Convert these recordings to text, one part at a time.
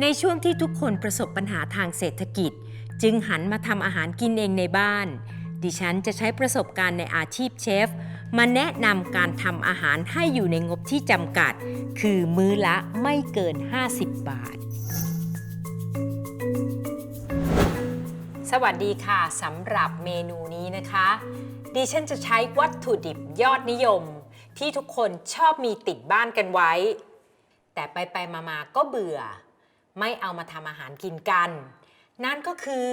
ในช่วงที่ทุกคนประสบปัญหาทางเศรษฐกิจ จึงหันมาทำอาหารกินเองในบ้าน ดิฉันจะใช้ประสบการณ์ในอาชีพเชฟ มาแนะนำการทำอาหารให้อยู่ในงบที่จำกัด คือมื้อละไม่เกิน 50 บาท สวัสดีค่ะสำหรับเมนูนี้นะคะ ดิฉันจะใช้วัตถุดิบยอดนิยม ที่ทุกคนชอบมีติดบ้านกันไว้ แต่ไปไปๆมาก็เบื่อ ไม่เอามาทำอาหารกินกัน นั่นก็คือ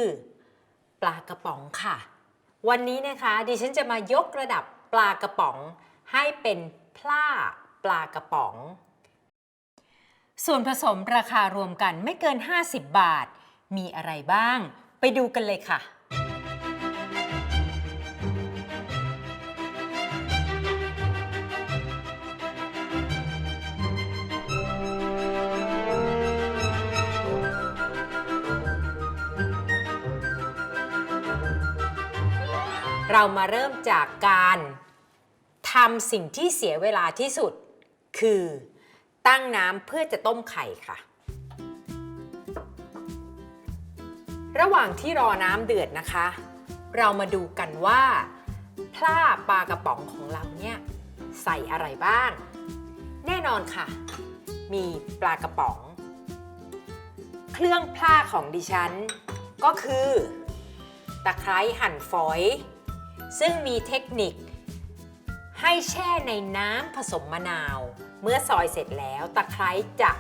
ปลากระป๋องค่ะ วันนี้นะคะดิฉันจะมายกระดับปลากระป๋อง ให้เป็นพล่าปลากระป๋อง ส่วนผสมราคารวมกันไม่เกิน 50 บาท มีอะไรบ้าง ไปดูกันเลยค่ะ เรามาเริ่มจากการทำสิ่งที่เสียเวลาที่สุด คือตั้งน้ำเพื่อจะต้มไข่ค่ะ ระหว่างที่รอน้ำเดือดนะคะ เรามาดูกันว่าพลาปลากระป๋องของเราเนี่ยใส่อะไรบ้าง แน่นอนค่ะ มีปลากระป๋อง เครื่องพลาของดิฉัน ก็คือ ตะไคร้หั่นฝอย ซึ่งมีเทคนิค ให้แช่ในน้ำผสมมะนาว เมื่อซอยเสร็จแล้วตะไคร้จะ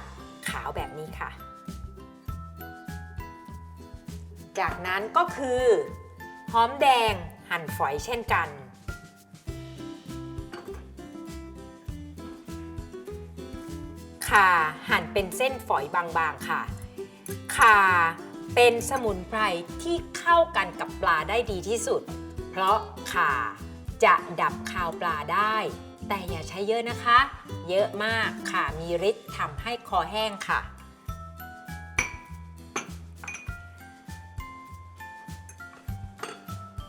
ขาวแบบนี้ค่ะ จากนั้นก็คือหอมแดงหั่นฝอยเช่นกัน ข่าหั่นเป็นเส้นฝอยบางๆค่ะ ข่าเป็นสมุนไพรที่เข้ากันกับปลาได้ดีที่สุด เพราะ ข่า จะดับคาวปลาได้ แต่อย่าใช้เยอะนะคะ เยอะมากข่ามีฤทธิ์ทำให้คอแห้งค่ะ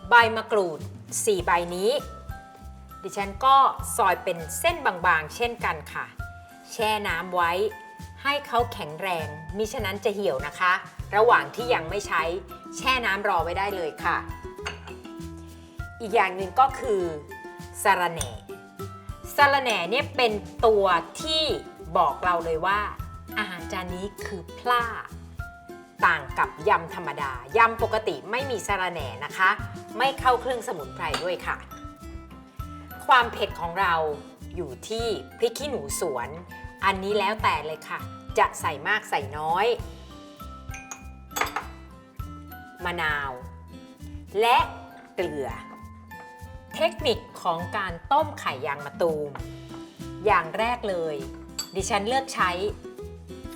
ใบมะกรูด 4 ใบนี้ ดิฉันก็ซอยเป็นเส้นบางๆ เช่นกันค่ะ แช่น้ำไว้ให้เขาแข็งแรง มิฉะนั้นจะเหี่ยวนะคะ ระหว่างที่ยังไม่ใช้ แช่น้ำรอไว้ได้เลยค่ะ อีกอย่างหนึ่งก็คือสาระแหน่สาระแหน่เนี่ยเป็นตัวที่บอกเราเลยว่า อาหารจานนี้คือพลาต่างกับยำธรรมดา ยำปกติไม่มีสาระแหน่นะคะ ไม่เข้าเครื่องสมุนไพรด้วยค่ะ ความเผ็ดของเราอยู่ที่พริกขี้หนูสวน อันนี้แล้วแต่เลยค่ะ จะใส่มากใส่น้อย มะนาว และเกลือ เทคนิคของการต้มไข่ยางมะตูม อย่างแรกเลย ดิฉันเลือกใช้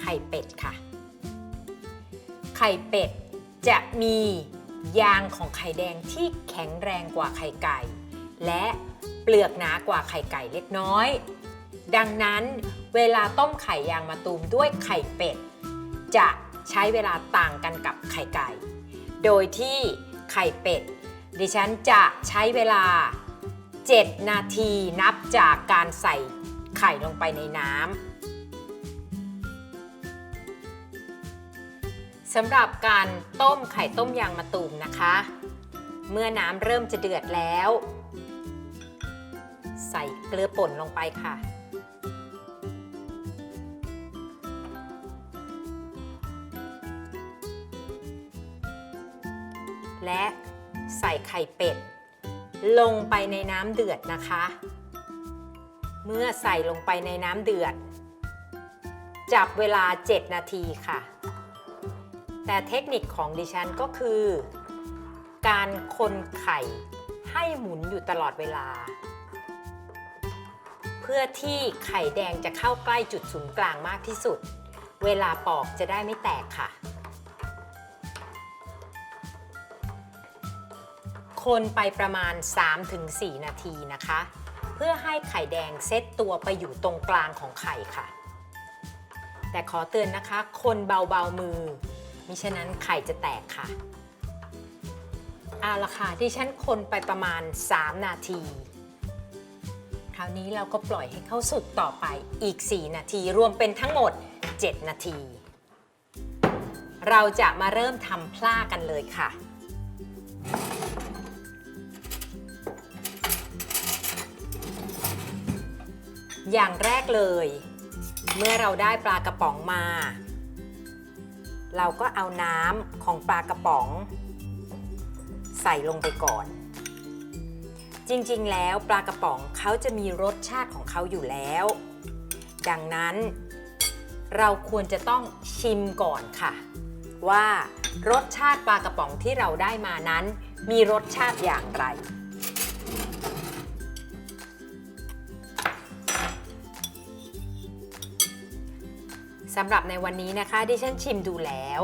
ไข่เป็ดค่ะ ไข่เป็ดจะมียางของไข่แดงที่แข็งแรงกว่าไข่ไก่ และเปลือกหนากว่าไข่ไก่เล็กน้อย ดังนั้นเวลาต้มไข่ยางมะตูมด้วยไข่เป็ด จะใช้เวลาต่างกันกับไข่ไก่ โดยที่ไข่เป็ด ดิฉันจะใช้เวลา 7 นาทีนับจากการใส่ไข่ลงไปในน้ำสำหรับการต้มไข่ต้มยางมะตูมนะคะ เมื่อน้ำเริ่มจะเดือดแล้ว ใส่เกลือป่นลงไปค่ะและ ใส่ไข่เป็ด ลงไปในน้ำเดือดนะคะ เมื่อใส่ลงไปในน้ำเดือด จับเวลา 7 นาทีค่ะ แต่เทคนิคของดิฉันก็คือ การคนไข่ให้หมุนอยู่ตลอดเวลา เพื่อที่ไข่แดงจะเข้าใกล้จุดศูนย์กลางมากที่สุด เวลาปอกจะได้ไม่แตกค่ะ คนไปประมาณ 3-4 นาทีนะคะ เพื่อให้ไข่แดงเซตตัวไปอยู่ตรงกลางของไข่ค่ะ แต่ขอเตือนนะคะ คนเบาๆมือ มิฉะนั้นไข่จะแตกค่ะเอาละค่ะที่ฉันคนไปประมาณ 3 นาที คราวนี้เราก็ปล่อยให้เข้าสุกต่อไปอีก 4 นาทีรวมเป็นทั้งหมด 7 นาที เราจะมาเริ่มทำพล่ากันเลยค่ะ อย่างแรกเลย เมื่อเราได้ปลากระป๋องมา เราก็เอาน้ำของปลากระป๋อง ใส่ลงไปก่อน จริงๆ แล้วปลากระป๋องเขาจะมีรสชาติของเขาอยู่แล้ว ดังนั้นเราควรจะต้องชิมก่อนค่ะ ว่ารสชาติปลากระป๋องที่เราได้มานั้น มีรสชาติอย่างไร สำหรับในวันนี้นะคะดิฉันชิมดูแล้ว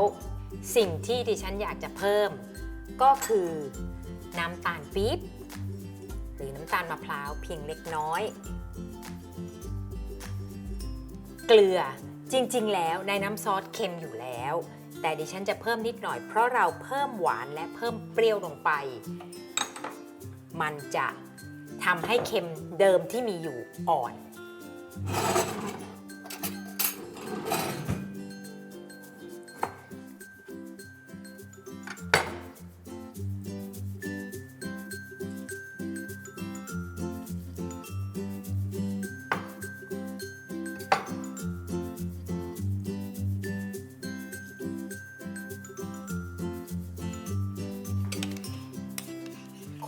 สิ่งที่ดิฉันอยากจะเพิ่ม ก็คือน้ำตาลปี๊บหรือน้ำตาลมะพร้าวเพียงเล็กน้อย เกลือจริงๆ แล้วในน้ำซอสเค็มอยู่แล้ว แต่ดิฉันจะเพิ่มนิดหน่อยเพราะเราเพิ่มหวานและเพิ่มเปรี้ยวลงไป มันจะทำให้เค็มเดิมที่มีอยู่อ่อน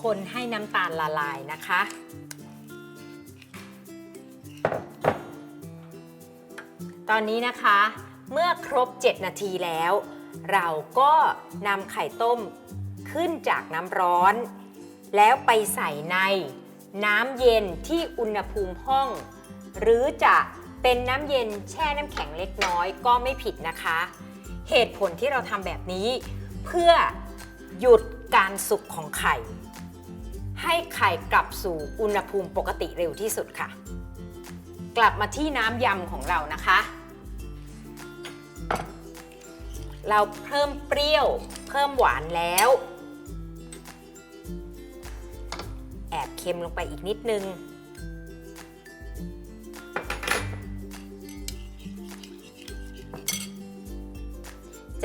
คนให้น้ำตาลละลายนะคะ ตอนนี้นะคะเมื่อครบ 7 นาทีแล้ว เราก็นำไข่ต้มขึ้นจากน้ำร้อน แล้วไปใส่ในน้ำเย็นที่อุณหภูมิห้อง หรือจะเป็นน้ำเย็นแช่น้ำแข็งเล็กน้อยก็ไม่ผิดนะคะ เหตุผลที่เราทำแบบนี้ เพื่อหยุดการสุกของไข่ ให้ไข่กลับสู่อุณหภูมิปกติเร็วที่สุดค่ะ กลับมาที่น้ำยำของเรานะคะ เราเพิ่มเปรี้ยว เพิ่มหวานแล้ว แอบเค็มลงไปอีกนิดนึง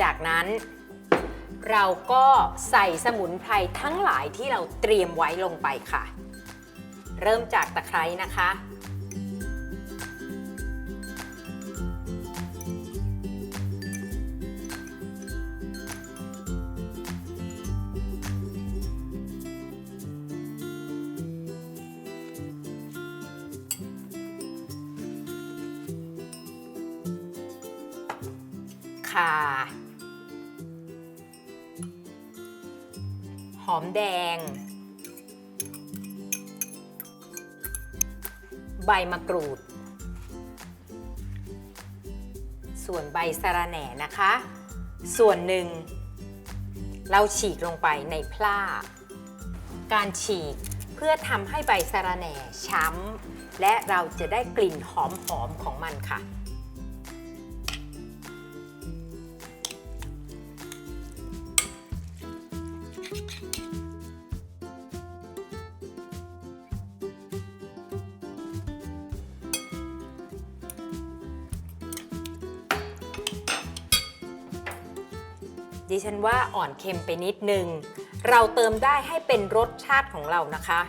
จากนั้น เราก็ใส่สมุนไพรทั้งหลายที่เราเตรียมไว้ลงไปค่ะ เริ่มจากตะไคร้นะคะ มะกรูด ส่วนใบสะระแหน่นะคะ ส่วนหนึ่ง เราฉีกลงไปในพล่า การฉีกเพื่อทำให้ใบสะระแหน่ช้ำและเราจะได้กลิ่นหอมๆของมันค่ะ ว่าอ่อนเค็มไปนิดนึง เราเติมได้ให้เป็นรสชาติของเรานะคะ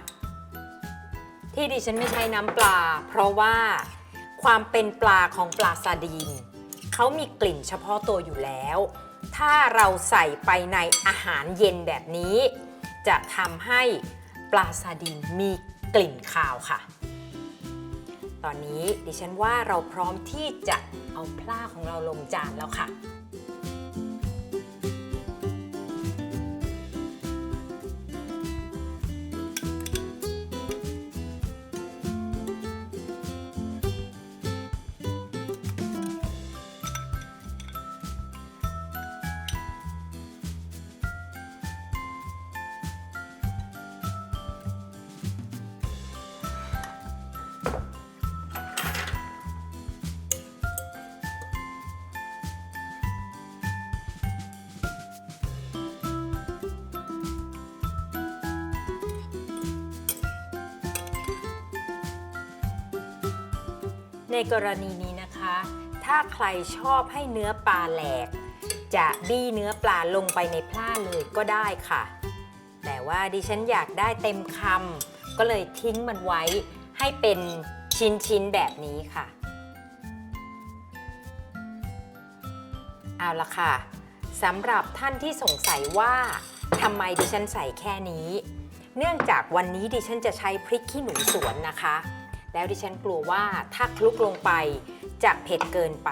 ที่ดิฉันไม่ใช้น้ำปลา เพราะว่าความเป็นปลาของปลาซาดีนเขามีกลิ่นเฉพาะตัวอยู่แล้ว ถ้าเราใส่ไปในอาหารเย็นแบบนี้ จะทำให้ปลาซาดีนมีกลิ่นคาวค่ะ ตอนนี้ดิฉันว่าเราพร้อมที่จะเอาปลาของเราลงจานแล้วค่ะ ในกรณีนี้นะคะ ถ้าใครชอบให้เนื้อปลาแหลก จะบี้เนื้อปลาลงไปในพล่าเลยก็ได้ค่ะ แต่ว่าดิฉันอยากได้เต็มคำก็เลยทิ้งมันไว้ให้เป็นชิ้นๆแบบนี้ค่ะ เอาละค่ะสำหรับท่านที่สงสัยว่าทำไมดิฉันใส่แค่นี้ เนื่องจากวันนี้ดิฉันจะใช้พริกขี้หนูสวนนะคะ แล้วดิฉันกลัวว่าถ้าคลุกลงไปจะเผ็ดเกินไป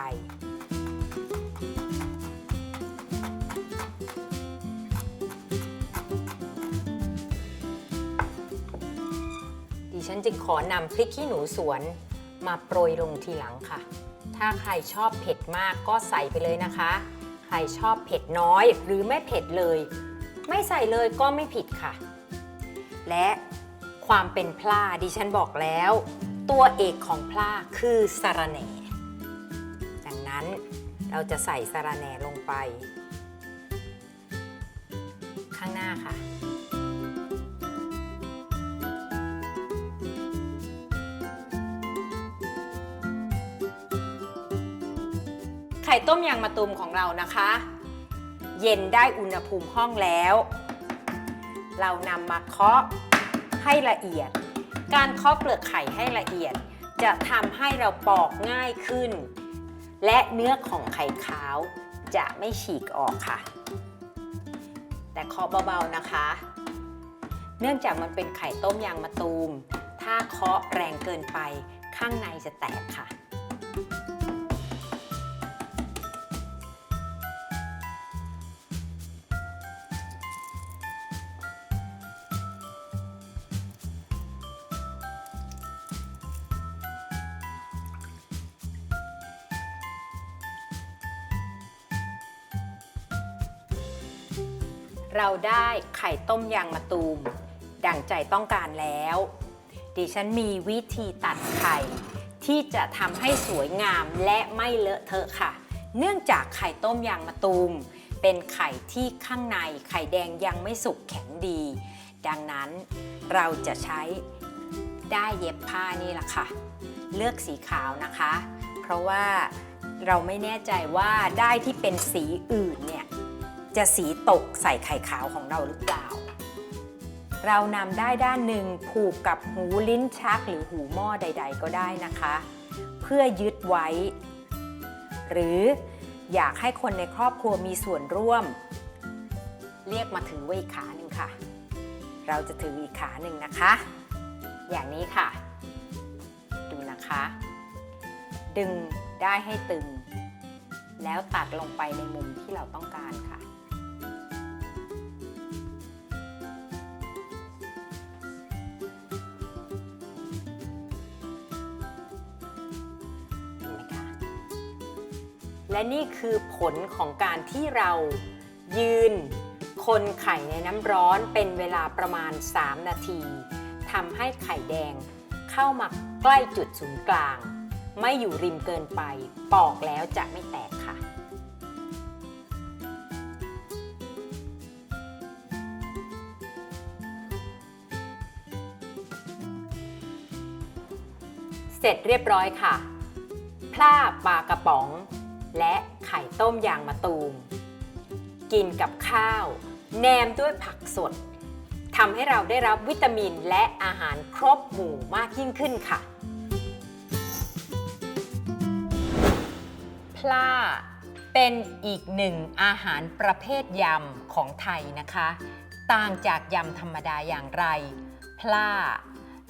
ดิฉันจึงขอนำพริกขี้หนูสวนมาโปรยลงทีหลังค่ะ ถ้าใครชอบเผ็ดมากก็ใส่ไปเลยนะคะ ใครชอบเผ็ดน้อยหรือไม่เผ็ดเลย ไม่ใส่เลยก็ไม่ผิดค่ะ และความเป็นพลาดิฉันบอกแล้ว ตัวเอกของพลาคือสะระแหน่ ดังนั้นเราจะใส่สะระแหน่ลงไป ข้างหน้าค่ะ ไข่ต้มยางมะตูมของเรานะคะ เย็นได้อุณหภูมิห้องแล้ว เรานำมาเคาะให้ละเอียด การเคาะเปลือกไข่ให้ละเอียด จะทำให้เราปอกง่ายขึ้น และเนื้อของไข่ขาวจะไม่ฉีกออกค่ะ แต่เคาะเบาๆนะคะ เนื่องจากมันเป็นไข่ต้มยางมะตูม ถ้าเคาะแรงเกินไปข้างในจะแตกค่ะ เราได้ไข่ต้มยางมะตูม ดั่งใจต้องการแล้ว ดิฉันมีวิธีตัดไข่ ที่จะทำให้สวยงามและไม่เลอะเทอะค่ะ เนื่องจากไข่ต้มยางมะตูม เป็นไข่ที่ข้างในไข่แดงยังไม่สุกแข็งดี ดังนั้นเราจะใช้ได้เย็บผ้านี่แหละค่ะ เลือกสีขาวนะคะ เพราะว่าเราไม่แน่ใจว่าได้ที่เป็นสีอื่นเนี่ย จะสีตกใส่ไข่ขาวของเราหรือเปล่า เรานำได้ด้านหนึ่งผูกกับหูลิ้นชักหรือหูหม้อใด ๆ ก็ได้นะคะ เพื่อยึดไว้ หรืออยากให้คนในครอบครัวมีส่วนร่วม เรียกมาถือไว้อีกขาหนึ่งค่ะ เราจะถืออีกขาหนึ่งนะคะ อย่างนี้ค่ะ ดูนะคะ ดึงได้ให้ตึง แล้วตัดลงไปในมุมที่เราต้องการค่ะ และนี่คือผลของการที่เรายืน คนไข่ในน้ำร้อนเป็นเวลาประมาณ 3 นาทีทำให้ไข่แดงเข้ามาใกล้จุดศูนย์กลาง ไม่อยู่ริมเกินไป ปอกแล้วจะไม่แตกค่ะเสร็จเรียบร้อยค่ะพลาปลากระป๋อง และไข่ต้มยางมะตูม กินกับข้าว แนมด้วยผักสดทำให้เราได้รับวิตามินและอาหารครบหมู่มากยิ่งขึ้นค่ะ พลาเป็นอีกหนึ่งอาหารประเภทยำของไทยนะคะ ต่างจากยำธรรมดาอย่างไร พลา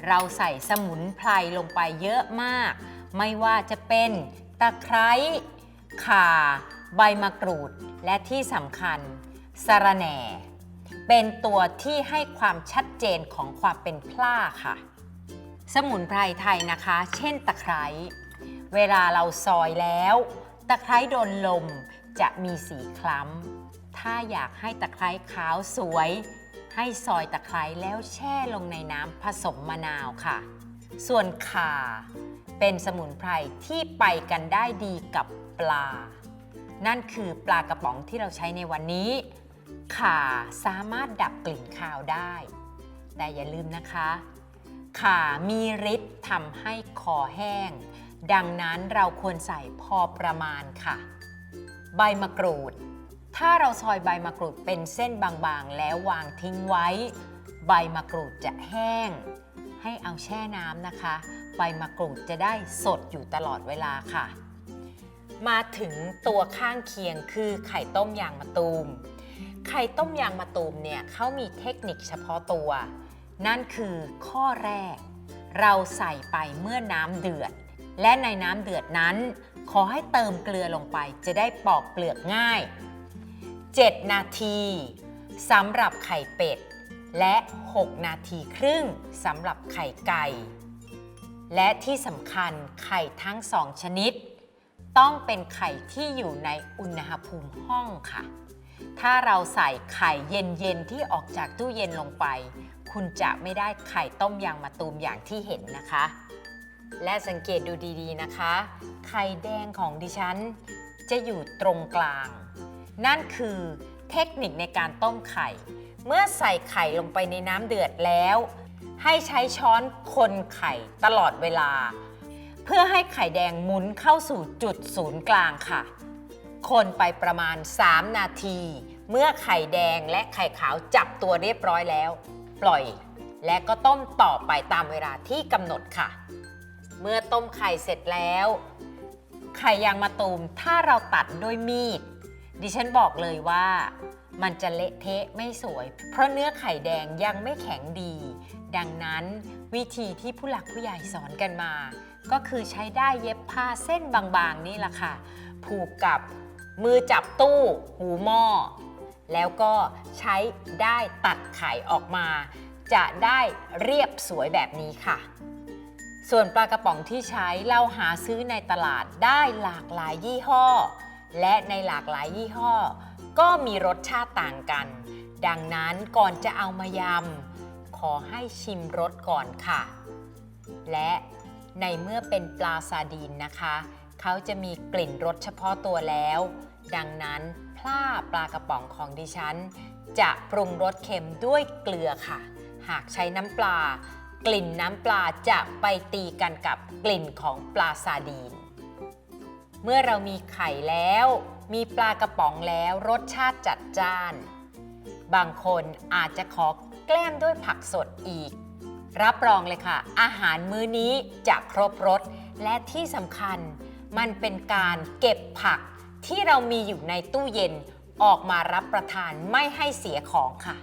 เราใส่สมุนไพรลงไปเยอะมาก ไม่ว่าจะเป็นตะไคร้ ข่า ใบมะกรูด และที่สำคัญสะระแหน่ เป็นตัวที่ให้ความชัดเจนของความเป็นพล่าค่ะ สมุนไพรไทยนะคะ เช่นตะไคร้ เวลาเราซอยแล้ว ตะไคร้โดนลมจะมีสีคล้ำ ถ้าอยากให้ตะไคร้ขาวสวย ให้ซอยตะไคร้แล้วแช่ลงในน้ำผสมมะนาวค่ะ ส่วนข่า เป็นสมุนไพรที่ไปกันได้ดีกับปลา นั่นคือปลากระป๋องที่เราใช้ในวันนี้ ข่าสามารถดับกลิ่นคาวได้ แต่อย่าลืมนะคะ ข่ามีฤทธิ์ทำให้คอแห้ง ดังนั้นเราควรใส่พอประมาณค่ะ ใบมะกรูด ถ้าเราซอยใบมะกรูดเป็นเส้นบางๆ แล้ววางทิ้งไว้ ใบมะกรูดจะแห้ง ให้เอาแช่น้ำนะคะ ใบมะกรูดจะได้สดอยู่ตลอดเวลาค่ะ มาถึงตัวข้างเคียงคือไข่ต้มยางมะตูม ไข่ต้มยางมะตูมเนี่ยเขามีเทคนิคเฉพาะตัว นั่นคือข้อแรก เราใส่ไปเมื่อน้ำเดือด และในน้ำเดือดนั้น ขอให้เติมเกลือลงไปจะได้ปอกเปลือกง่าย 7 นาทีสำหรับไข่เป็ดและ 6 นาทีครึ่งสำหรับไข่ไก่ และที่สำคัญไข่ทั้งสองชนิด ต้องเป็นไข่ที่อยู่ในอุณหภูมิห้องค่ะ ถ้าเราใส่ไข่เย็นๆที่ออกจากตู้เย็นลงไป คุณจะไม่ได้ไข่ต้มยางมะตูมอย่างที่เห็นนะคะ และสังเกตดูดีๆนะคะ ไข่แดงของดิฉัน จะอยู่ตรงกลาง นั่นคือเทคนิคในการต้มไข่ เมื่อใส่ไข่ลงไปในน้ำเดือดแล้ว ให้ใช้ช้อนคนไข่ตลอดเวลา เพื่อให้ไข่แดงหมุนเข้าสู่จุดศูนย์กลางค่ะ คนไปประมาณ 3 นาที เมื่อไข่แดงและไข่ขาวจับตัวเรียบร้อยแล้ว ปล่อย และก็ต้มต่อไปตามเวลาที่กำหนดค่ะ เมื่อต้มไข่เสร็จแล้ว ไข่ยางมะตูมถ้าเราตัดด้วยมีด ดิฉันบอกเลยว่ามันจะเละเทะไม่สวย เพราะเนื้อไข่แดงยังไม่แข็งดี ดังนั้นวิธีที่ผู้หลักผู้ใหญ่สอนกันมา ก็คือใช้ได้เย็บผ้าเส้นบางๆนี่แหละค่ะ ผูกกับมือจับตู้ หูหม้อ แล้วก็ใช้ได้ตัดไข่ออกมา จะได้เรียบสวยแบบนี้ค่ะ ส่วนปลากระป๋องที่ใช้เราหาซื้อในตลาดได้หลากหลายยี่ห้อ และในหลากหลายยี่ห้อ ก็มีรสชาติต่างกัน ดังนั้นก่อนจะเอามายำ ขอให้ชิมรสก่อนค่ะ และในเมื่อเป็นปลาซาดีนนะคะ เขาจะมีกลิ่นรสเฉพาะตัวแล้ว ดังนั้นพล่าปลากระป๋องของดิฉัน จะปรุงรสเค็มด้วยเกลือค่ะ หากใช้น้ำปลา กลิ่นน้ำปลาจะไปตีกันกับกลิ่นของปลาซาดีน เมื่อเรามีไข่แล้ว มีปลากระป๋องแล้วรสชาติจัดจ้าน บางคนอาจจะขอ แกล้มด้วยผักสดอีก รับรองเลยค่ะ อาหารมื้อนี้จะครบรสและที่สำคัญ มันเป็นการเก็บผักที่เรามีอยู่ในตู้เย็นออกมารับประทานไม่ให้เสียของค่ะ